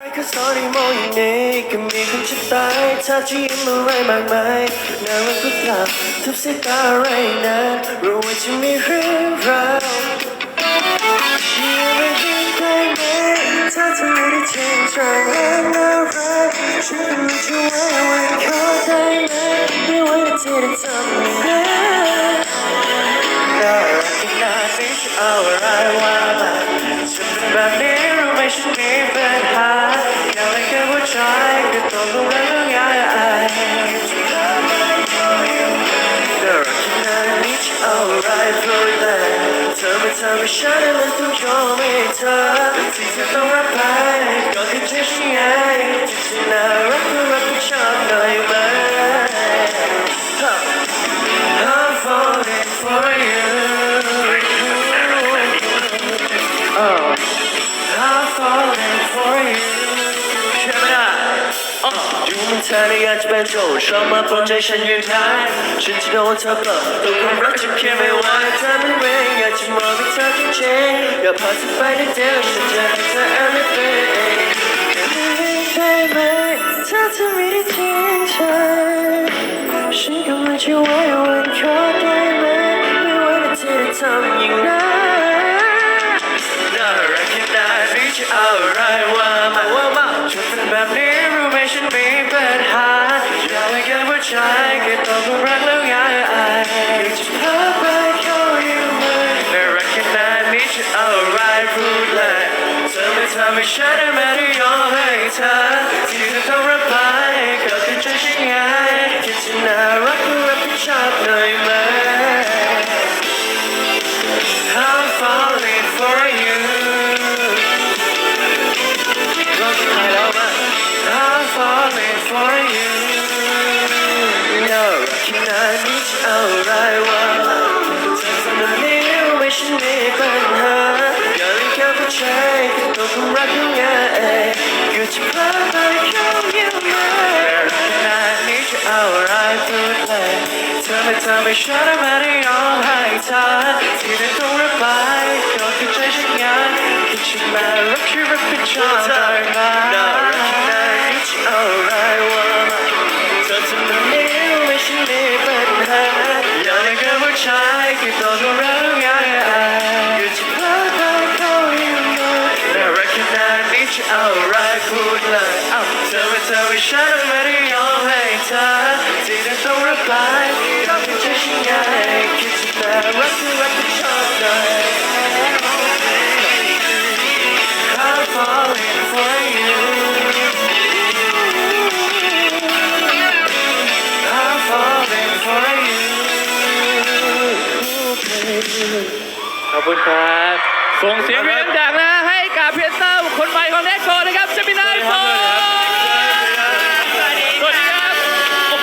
ก็สอนให้มองอย่างนี้ก็มีคนจะตายถ้าจะยิ้มอะไรมากมายน่ารักก็กลับทุบสายตาอะไรนะรู้ว่าจะมีเรื่องราวอย่ามายิ้มได้ไหมถ้าเธอไม่ได้จริงจังและน่ารักฉันก็ไม่จะไว้วันขอได้ไหมไม่ว่าที่จะทำ ก็ต้องรู้เรื่อง ฉันเธอได้อยากจะเป็นโจทย์ชอบมาปลดใจฉันอยู่ไหนฉันจะโดนเธอเปิดตัวความรักฉันแค่ไม่ไหวเธอไม่เวงอยากจะมองให้เธอจริงอยากพาเธอไปในเดียวฉันจะให้เธอ everything ได้ไหมถ้าเธอไม่ได้ทิ้งฉันฉันก็ไม่จะไว้วันขอได้ไหมไม่ว่าที่จะทำอย่างนั้นน่ารักแค่ไหนไม่จะเอาอะไรว่ามาว่ ให้แค่หัว น่ารักแค่ไหนนี่จะเอาอะไรวะเธอทำแบบนี้รู้ไหมฉันมีปัญหาอยากให้แค่ผู้ชายตัวความรักของไงอยู่จะพาไปเข้าอยู่ไหมน่ารักแค่ไหนนี่จะเอาอะไรพูดเลยเธอไม่ทำให้ฉันไม่ได้ยอมให้เธอที่เธอต้องรับไปก็คือใจฉันไงคิดฉันมารักที่รับผิดชอบายที่ตัวเรารักง่ายอยู่ที่พลาดไปเข้าอยู่ไหมน่ารักขนาดนี้จะเอาอะไรพูดเลยเอ้าเธอไม่เธอไม่ฉันไม่ได้ยอมให้เธอที่เธอต้องรับไปก็เป็นใจฉันไงคิดจะน่ารักที่รัก คุณครับ ส่งเสียงเรียงดังนะ ให้กับเพรีเซนเตอร์